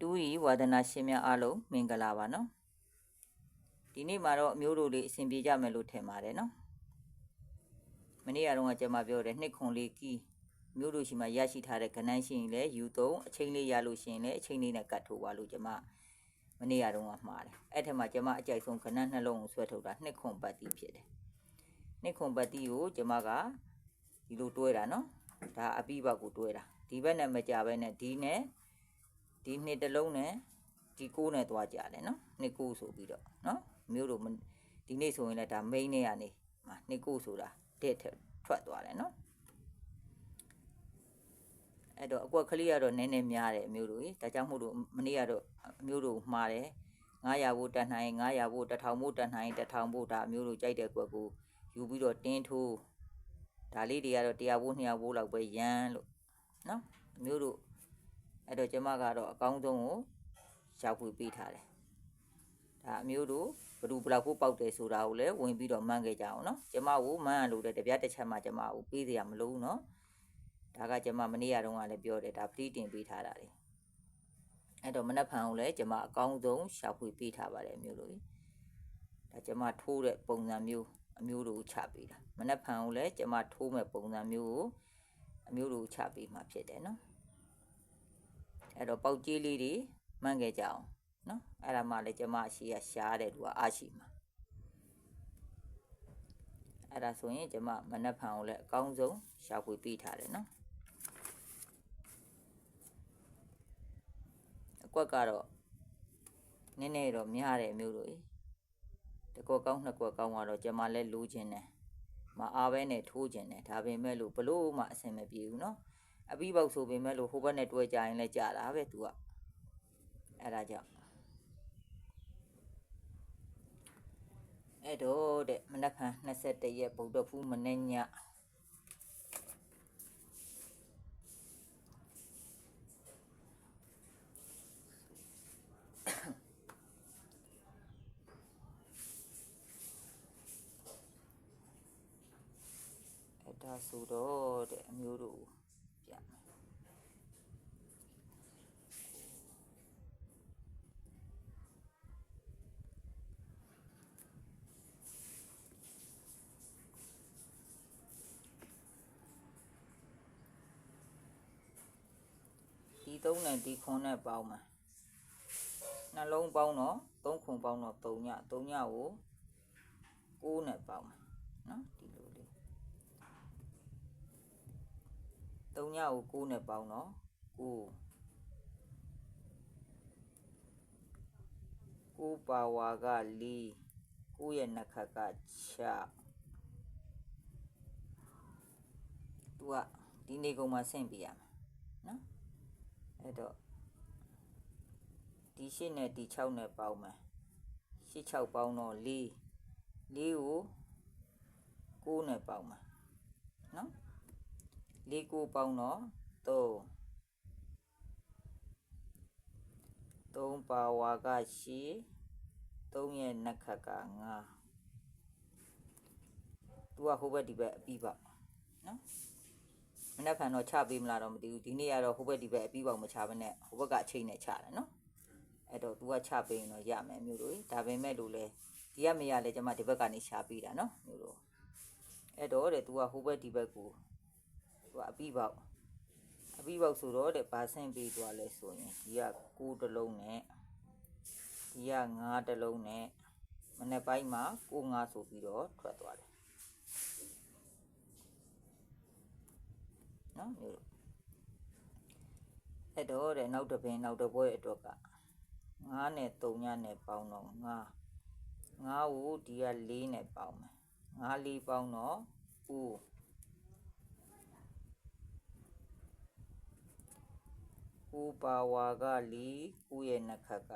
တူဤဝါဒနာရှင်များအားလုံးမင်္ဂလာပါနော်ဒီနေ့မှာတော့အမျိုးတို့လေးအဆင်ပြေကြမယ်လို့ထင်ပါတယ်နော်မနေ့ကတော့ကျွန်မပြောတယ်နှစ်ခွန်လေးကီးမျိုးတို့ရှိမှရရှိထားတဲ့ခဏန်းရှိရင်လည်းယူသုံးအချိန်လေးရလို့ရှိရင်လည်းအချိန်လေးနဲ့ကတ်ထိုးပါလို့ကျွန်မမနေ့ကတော့မှားတယ်အဲ့ထက်မှကျွန်မအကြိုက်ဆုံးခဏန်းနှလုံးကိုဆွဲထုတ်တာနှစ်ခွန်ပတ်တိဖြစ်တယ်နှစ်ခွန်ပတ်တိကိုကျွန်မကဒီလိုတွဲတာနော်ဒါအပိဘတ်ကိုတွဲတာဒီဘက်နဲ့မကြဘဲနဲ့ဒီနဲ့ ဒီနှစ်တစ်လုံးနဲ့ဒီကိုးနဲ့သွားကြတယ်နော်နှစ်ကိုးဆိုပြီးတော့နော်မျိုးတို့မဒီနေ့ဆိုရင်လည်းဒါ main နဲ့ကနေမှာနှစ်ကိုးဆိုတာတဲ့ထက်ထွက်သွားတယ်နော်အဲ့တော့အကွက်ကလေးကတော့နည်းနည်းများတယ်အမျိုးတို့ကြီးဒါကြောင့်မို့လို့မနေ့ကတော့အမျိုးတို့မှားတယ်900ဘို့တန်နိုင်900ဘို့1000ဘို့တန်နိုင်1000ဘို့ဒါအမျိုးတို့ကြိုက်တဲ့ကွက်ကိုယူပြီးတော့တင်းထိုးဒါလေးတွေကတော့100ဘို့200ဘို့လောက်ပဲရမ်းလို့နော်အမျိုးတို့ အဲ့တော့ကျမကတော့အကောင်းဆုံးကိုရှာဖွေပေးထားတယ်ဒါအမျိုးတို့ဘယ်သူဘယ်လောက်ဖို့ပေါက်တယ်ဆိုတာကိုလည်းဝင်ပြီးတော့မှန်းခဲ့ကြအောင်နော်ကျမကိုမှန်းရလို့တဲ့တပြားတစ်ချက်မှကျမကိုပေးစရာမလိုဘူးနော်ဒါကကျမမနေ့ကတုန်းကလည်းပြောတယ်ဒါပတိတင်ပေးထားတာလေအဲ့တော့မနက်ဖြန်ကိုလည်းကျမအကောင်းဆုံးရှာဖွေပေးထားပါတယ်အမျိုးတို့ကြီးဒါကျမထိုးတဲ့ပုံစံမျိုးအမျိုးတို့ချပေးတာမနက်ဖြန်ကိုလည်းကျမထိုးမဲ့ပုံစံမျိုးကိုအမျိုးတို့ချပေးမှာဖြစ်တယ်နော် အဲ့တော့ပေါက်ကြီးလေးတွေမှန်းခဲ့ကြအောင်နော်အဲ့ဒါမှလည်းကျမအရှိရရှားတဲ့သူကအားရှိမှာအဲ့ဒါဆိုရင်ကျမမနက်ဖြန်ကိုလည်းအကောင်းဆုံးရှာဖွေပေးထားတယ်နော်အကွက်ကတော့နည်းနည်းတော့များတယ်မျိုးတို့တကွက်ကောင်းနှစ်ကွက်ကောင်းတော့ကျမလည်းလိုချင်တယ်မအားပဲနဲ့ထိုးကျင်တယ်ဒါပေမဲ့လို့ဘလို့မှအဆင်မပြေဘူးနော် အပြီးပေါက်ဆိုပေမဲ့လို့ဟိုဘက်နဲ့တွဲကြရင်လည်းကြာတာပဲသူကအဲ့ဒါကြောင့်အဲ့တော့တဲ့မနက်ဖြန်21ရက်ဗုဒ္ဓဖူးမနေ့ညအဲ့ဒါဆိုတော့တဲ့အမျိုးတို့ 3နဲ့ဒီခွန်နဲ့ပေါင်းမှာနှလုံးပေါင်းတော့3ခွန်ပေါင်းတော့3ည3ညကို6နဲ့ပေါင်းမှာနော်ဒီလိုလေး3ညကို6နဲ့ပေါင်းတော့9ကိုပါဝါက၄ကိုရဲ့နှက်ခတ်က6သူကဒီနေကုန်မှာဆင့်ပြရမှာနော် အဲ့တော့ဒီ8နဲ့ဒီ6နဲ့ပေါင်းမယ်8 6ပေါင်းတော့4 4ကို9နဲ့ပေါင်းမယ်နော်4 9ပေါင်းတော့3 3ပါဝါကရှိ3ရဲ့နှက်ခတ်က9သူကဟိုဘက်ဒီဘက်အပြီးပေါက်နော် မနေ့ကတော့ချပေးမလားတော့မသိဘူးဒီနေ့ကတော့ဟိုဘက်ဒီဘက်အပြီးပေါက်မချဘဲနဲ့ဟိုဘက်ကအချိန်နဲ့ချတယ်နော်အဲ့တော့ तू ကချပေးရင်တော့ရမယ်မျိုးတို့ဒါပေမဲ့လို့လေဒီကမရလဲကျွန်မဒီဘက်ကနေရှာပေးတာနော်မျိုးတို့အဲ့တော့တဲ့ तू ကဟိုဘက်ဒီဘက်ကို तू ကအပြီးပေါက်အပြီးပေါက်ဆိုတော့တဲ့ဘာဆင့်ပေးသွားလဲဆိုရင်ဒီက9တလုံးနဲ့ဒီက9တလုံးနဲ့မနေ့ပိုင်းမှာ9 9ဆိုပြီးတော့ထွက်သွားတယ် နော်မျိုးတို့အဲ့တော့တဲ့နောက်တစ်ပင်နောက်တစ်ပွဲအတွက်က9နဲ့3ညနဲ့ပေါင်းတော့9 9ကိုဒီက4နဲ့ပေါင်းမယ်9 4ပေါင်းတော့9ကိုပါဝါကလေးကိုရဲ့နှက်ခတ်က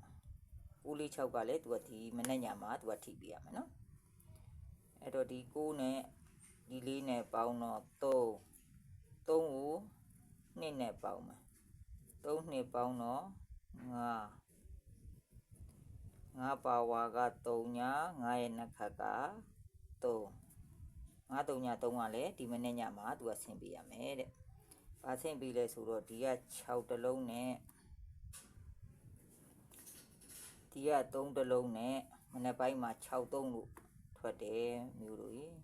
6ကိုလေး6ကလည်းသူကဒီမနေ့ညမှာသူကထိပြရမယ်နော်အဲ့တော့ဒီ9နဲ့ဒီလေးနဲ့ပေါင်းတော့3 3ကို2နဲ့ပေါင်းမယ်3နှစ်ပေါင်းတော့5 5ပါဝါက3ည9ရဲ့နှက်ခတ်က3 5 3ည3ကလည်းဒီမနေ့ညမှာသူကဆင်းပေးရမယ်တဲ့။ဘာဆင်းပေးလဲဆိုတော့ဒီက6တလုံးနဲ့ဒီက3တလုံးနဲ့မနေ့ပိုင်းမှာ6 3လို့ထွက်တယ်မျိုးတို့ကြီး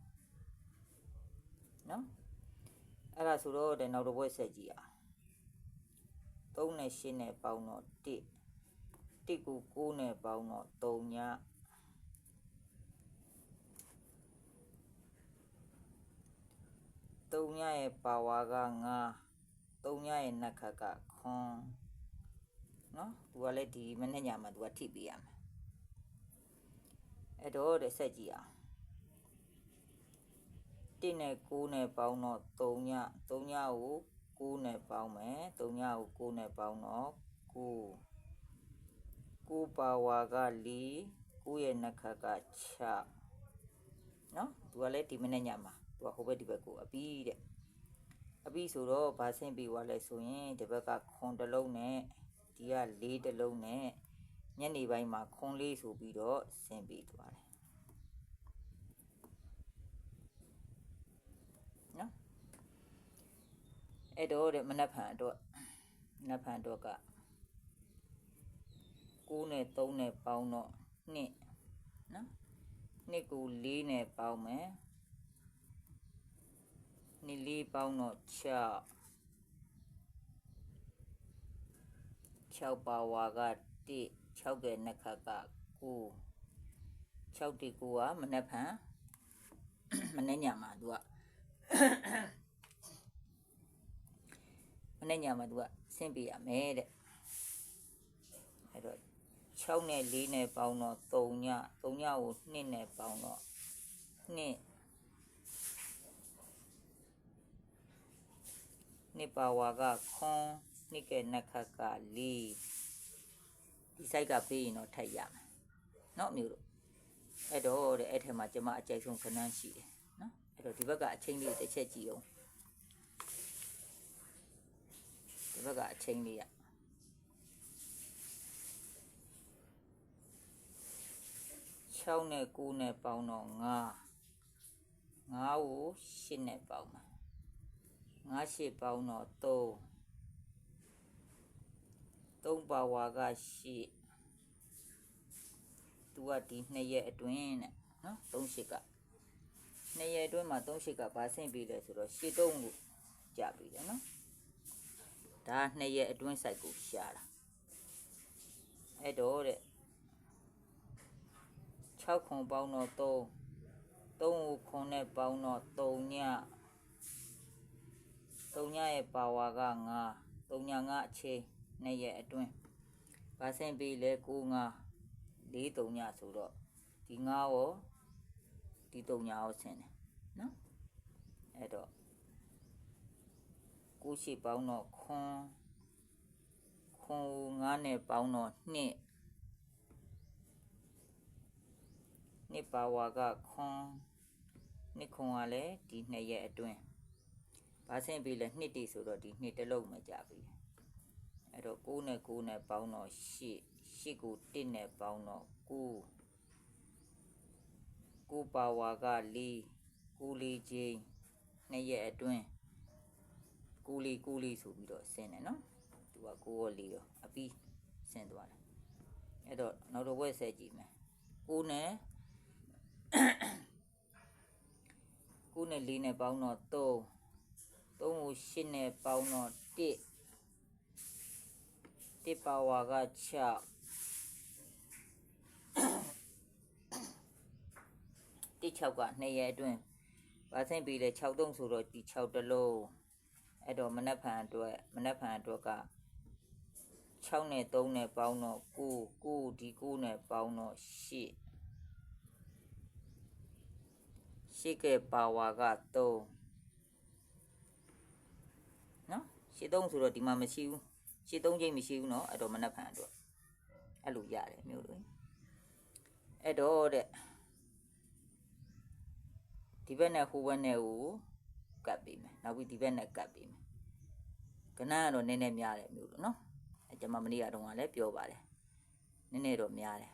နော် အဲ့ဒါဆိုတော့တဲ့နောက်တစ်ဘွဲ့ဆက်ကြည့်အောင်3နဲ့8နဲ့ပေါင်းတော့1 1ကို9နဲ့ပေါင်းတော့3ည3ညရဲ့ပါဝါက9 3ညရဲ့နက်ခတ်ကခွန်နော်သူကလည်းဒီမနေ့ညမှာသူကထိပေးရမယ်အဲ့တော့တဲ့ဆက်ကြည့်အောင် 1နဲ့9နဲ့ပေါင်းတော့3ည3ညကို9နဲ့ပေါင်းမယ်3ညကို9နဲ့ပေါင်းတော့9 9ပါဝါက4 9ရဲ့နက်ခတ်က6နော်သူကလည်းဒီမနေ့ညမှာသူကဟိုဘက်ဒီဘက်ကိုအပြီးတဲ့အပြီးဆိုတော့ဗာဆင့်ပြီးသွားလဲဆိုရင်ဒီဘက်ကခွန်တစ်လုံးနဲ့ဒီက၄တစ်လုံးနဲ့ညနေပိုင်းမှာခွန်လေးဆိုပြီးတော့ဆင်းပြီးသွားတယ်နော် အဲ့တော့တဲ့မနက်ဖြန်အတွက်မနက်ဖြန်အတွက်က9နဲ့3နဲ့ပေါင်းတော့2နော်2ကို4နဲ့ပေါင်းမယ်နှစ်လေးပေါင်းတော့6 6ပါဝါက1 6ရဲ့နှစ်ခတ်က9 6တိ9ကမနေ့ဖန်မနေ့ညမှာသူက မနေ့ညမှာသူကဆင်းပြရမယ်တဲ့အဲ့တော့6နဲ့4နဲ့ပေါင်းတော့3ည3ညကို2နဲ့ပေါင်းတော့2နှစ်ပါဝါကခွန်နှစ်ကဲနှစ်ခတ်က4ဒီ site ကပေးရင်တော့ထပ်ရမယ်เนาะမျိုးတို့အဲ့တော့တဲ့အဲ့ထက်မှာကျွန်မအကြိုက်ဆုံးခဏန်းရှိတယ်เนาะအဲ့တော့ဒီဘက်ကအချင်းလေးတစ်ချက်ကြည့်အောင် ဘက်ကအချင်းလေးရ6နဲ့9နဲ့ပေါင်းတော့9 9ကို8နဲ့ပေါင်းမှာငါးရှစ်ပေါင်းတော့3 3ပါဝါက8သူကဒီ2ရက်အတွင်းတဲ့နော်3ရှစ်က2ရက်အတွင်းမှာ3ရှစ်ကဘာဆင့်ပြီးလဲဆိုတော့ရှစ်တုံးလို့ကြပြီတယ်နော် ဒါ2ရက်အတွင်း site ကိုရှာတာအဲ့တော့တဲ့6ခွန်ပေါင်းတော့3 3ကိုခွန်နဲ့ပေါင်းတော့3ည3ညရဲ့ပါဝါက9 3ည9အချိန်2ရက်အတွင်းဘာဆင့်ပြီးလဲ9 9 4 3ညဆိုတော့ဒီ9ရောဒီ3ညရောဆင်းတယ်နော်အဲ့တော့ 9ရှိပေါင်းတော့ခွန်ခွန်9နဲ့ပေါင်းတော့2နှစ်ပါဝါကခွန်နှစ်ခွန်ကလည်းဒီ2ရက်အတွင်းဘာဆင့်ပြီးလဲနှစ်တိဆိုတော့ဒီနှစ်တစ်လုံးမကြပြီအဲ့တော့6နဲ့9နဲ့ပေါင်းတော့8 8ကို1နဲ့ပေါင်းတော့9 9ပါဝါက4 9လေးချင်းနှစ်ရက်အတွင်း 9လေး9လေးဆိုပြီးတော့ဆင်းတယ်နော်သူက9ရော4ရောအပြီးဆင်းသွားတယ်အဲ့တော့နောက်တော့ဝက်ဆက်ကြည့်မယ်9နဲ့9နဲ့4နဲ့ပေါင်းတော့3 3ကို8နဲ့ပေါင်းတော့1 1ပါဝါက6 16က2ရက်အတွင်းဗာဆင့်ပြီးလဲ6တုံးဆိုတော့ဒီ6တလုံး အဲ့တော့မနက်ဖြန်အတွက်မနက်ဖြန်အတွက်က6နဲ့3နဲ့ပေါင်းတော့9 9ဒီ9နဲ့ပေါင်းတော့8 8ကပါဝါက3နော်ရှစ်သုံးဆိုတော့ဒီမှာမရှိဘူးရှစ်သုံးချိန်မရှိဘူးเนาะအဲ့တော့မနှက်ဖန်အတွက်အဲ့လိုရတယ်မျိုးလို့အဲ့တော့တဲ့ဒီဘက်နဲ့ဟိုဘက်နဲ့ကို ကတ်ပေးမယ်နောက်ပြီးဒီဘက်နဲ့ကတ်ပေးမယ်ကနန်းကတော့နည်းနည်းများတယ်မျိုးလို့နော်အဲကျွန်မမနေ့ကတုန်းကလည်းပြောပါတယ်နည်းနည်းတော့များတယ်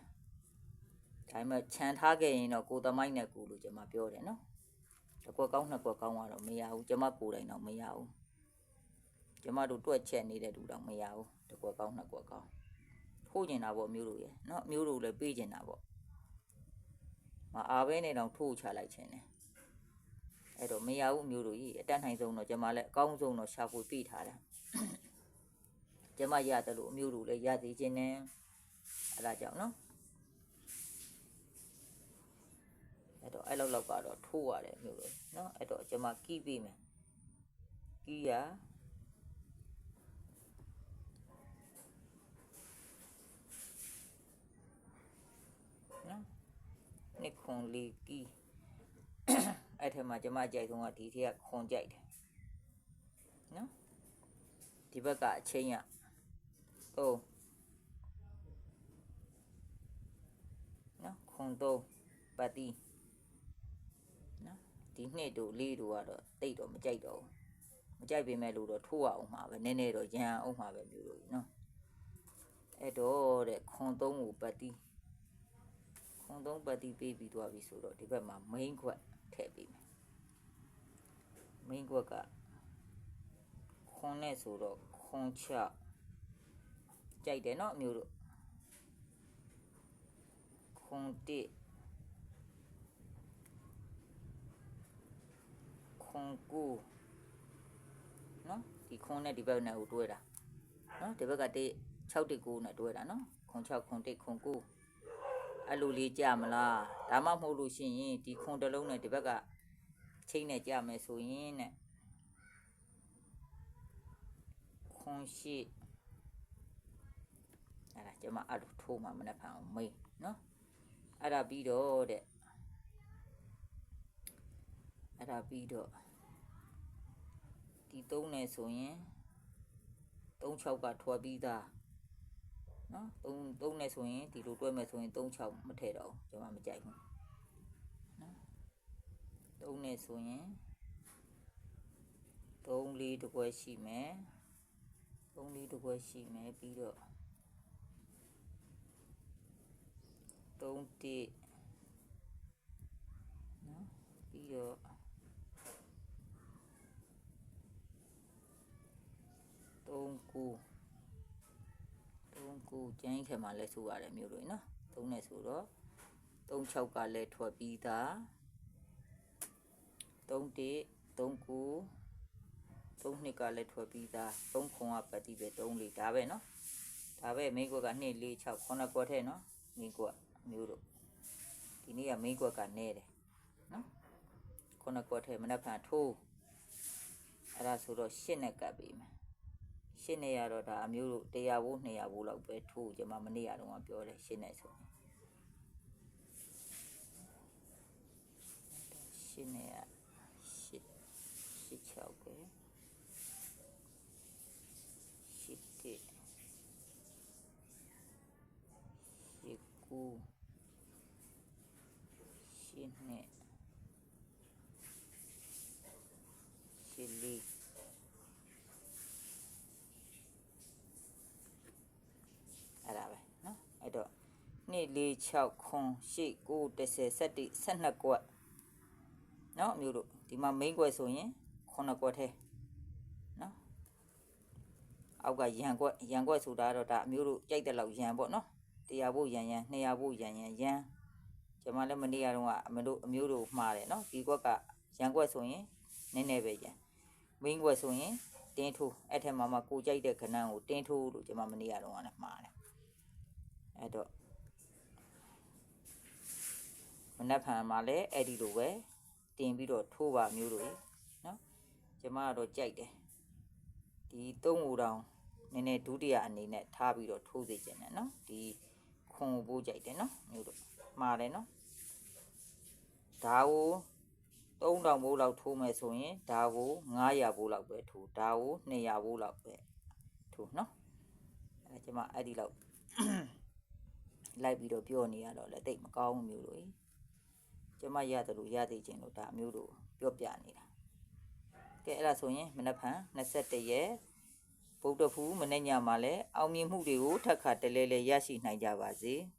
ဒါပေမဲ့ခြံထားခဲ့ရင်တော့ကိုသမိုင်းနဲ့ကိုလို့ကျွန်မပြောတယ်နော်တစ်ကွက်ကောင်းနှစ်ကွက်ကောင်းကတော့မရဘူးကျွန်မကိုယ်တိုင်တော့မရဘူးကျွန်မတို့တွက်ချက်နေတဲ့လူတော့မရဘူးတစ်ကွက်ကောင်းနှစ်ကွက်ကောင်းထိုးကျင်တာပေါ့မျိုးတို့ရယ်နော်မျိုးတို့လည်းပေးကျင်တာပေါ့မအားဘဲနဲ့တော့ထိုးချလိုက်ခြင်းတယ် အဲ့တော့မရဘူးအမျိုးတို့ကြီးအတက်နိုင်ဆုံးတော့ကျွန်မလည်းအကောင်းဆုံးတော့ရှာဖွေပေးထားတာကျွန်မရတယ်လို့အမျိုးတို့လည်းရသေးခြင်းနဲ့အဲ့ဒါကြောင့်နော်အဲ့တော့အဲ့လောက်လောက်ကတော့ထိုးရတယ်အမျိုးတို့နော်အဲ့တော့ကျွန်မကီးပေးမယ်ကီးရနော်နှစ်ခွန်လေးကီး အဲ့ထက်မှာကျမကြိုက်ဆုံးကဒီထက်ကခွန်ကြိုက်တယ်နော်ဒီဘက်ကအချင်းရသုံးနော်ခွန်သုံးပတ်တီနော်ဒီနှစ်တို့လေးတို့ကတော့တိတ်တော့မကြိုက်တော့ဘူးမကြိုက်ပေမဲ့လို့တော့ထိုးရအောင်မှာပဲနည်းနည်းတော့ရန်အောင်မှာပဲမျိုးလို့နော်အဲ့တော့တဲ့ခွန်သုံးကိုပတ်တီခွန်သုံးပတ်တိပေးပြီးသွားပြီဆိုတော့ဒီဘက်မှာ main ခွက် ထည့်ပေးမယ် main ခွက်ကခွန်နဲ့ဆိုတော့ခွန်ချကြိုက်တယ်เนาะအမျိုးတို့ခွန်တစ်ခွန်ကိုเนาะဒီခွန်နဲ့ဒီဘက်နဲ့ကိုတွဲတာเนาะဒီဘက်ကတစ်6တစ်9နဲ့တွဲတာเนาะခွန်6ခွန်တစ်ခွန်9 အဲ့လိုလေးကြမလားဒါမှမဟုတ်လို့ရှိရင်ဒီခွန်တစ်လုံးနဲ့ဒီဘက်ကချိန်နဲ့ကြမယ်ဆိုရင်တဲ့ခွန်ရှိအဲ့ဒါကျွန်မအဲ့လိုထိုးမှမနှက်ဖန်အောင်မေးနော်အဲ့ဒါပြီးတော့တဲ့အဲ့ဒါပြီးတော့ဒီသုံးနဲ့ဆိုရင်36ကထွက်ပြီးသား နော်3 3နဲ့ဆိုရင်ဒီလိုတွဲမယ်ဆိုရင်3 6မထည့်တော့ဘူးကျွန်မမကြိုက်ဘူးနော်3နဲ့ဆိုရင်3လေးတစ်ခွဲရှိမယ်3လေးတစ်ခွဲရှိမယ်ပြီးတော့3တစ်နော်ပြီးတော့3 ကို3ခုကျန်းခဲမှာလဲဆိုရတယ်မျိုးတွေနော်3နဲ့ဆိုတော့36ကလည်းထွက်ပြီးသား3တစ်3ခု3နှစ်ကလည်းထွက်ပြီးသား3ခွန်ကပတ်တိပဲ3လေးဒါပဲနော်ဒါပဲမိကွက်က2 4 6 9ကွက်ထဲနော်မိကွက်မျိုးတို့ဒီနေ့ကမိကွက်ကနေတယ်နော်9ကွက်ထဲမနှက်ဖန်ထိုးအဲ့ဒါဆိုတော့8နဲ့ကပ်ပြီးမယ် ရှင်းနေရတော့ဒါအမျိုးတို့100ဘိုး200ဘိုးလောက်ပဲထိုးကျွန်မမနေ့ရတော့ပြောတယ်ရှင်းနေဆိုရင်ရှင်းနေရရှစ်ရှစ်ချောက်ပဲရှစ်တစ်ရှစ်ကူ 2 4 6ခွန်8 9 10 11 12ကွက်เนาะမျိုးတို့ဒီမှာ main ကွက်ဆိုရင်9ကွက်ထဲเนาะအောက်ကရန်ကွက်ရန်ကွက်ဆိုတာတော့ဒါအမျိုးတို့ကြိုက်တဲ့လောက်ရန်ပေါ့เนาะ100ဘို့ရန်ရန်200ဘို့ရန်ရန်ရန်ကျွန်မလည်းမနေ့ကတော့အမတို့အမျိုးတို့မှားတယ်เนาะဒီကွက်ကရန်ကွက်ဆိုရင်နည်းနည်းပဲရန် main ကွက်ဆိုရင်တင်းထိုးအဲ့ထက်မှမှကိုကြိုက်တဲ့ခဏကိုတင်းထိုးလို့ကျွန်မမနေ့ကတော့လည်းမှားတယ် အဲ့တော့ မနက်ဖြန်မှာလည်းအဲ့ဒီလိုပဲတင်ပြီးတော့ထိုးပါမျိုးတွေနော်ကျမကတော့ကြိုက်တယ်ဒီသုံးဟူတောင်နည်းနည်းဒုတိယအနေနဲ့ထားပြီးတော့ထိုးစေချင်တယ်နော်ဒီခွန်ကိုပိုးကြိုက်တယ်နော်မျိုးတို့မှားတယ်နော်ဒါကို3000ဘိုးလောက်ထိုးမယ်ဆိုရင်ဒါကို900ဘိုးလောက်ပဲထိုးဒါကို200ဘိုးလောက်ပဲထိုးနော်အဲ့ဒါကျမအဲ့ဒီလောက်လိုက်ပြီးတော့ပြောနေရတော့လည်းတိတ်မကောင်းဘူးမျိုးလို့ ကျမရတယ်လို့ရသေးခြင်းလို့ဒါအမျိုးတို့ပြောပြနေတာကဲအဲ့ဒါဆိုရင်မနက်ဖြန်21ရက်ဗုဒ္ဓဖူးမနေ့ညမှာလည်းအောင်မြင်မှုတွေကိုထပ်ခါတလဲလဲရရှိနိုင်ကြပါစေ။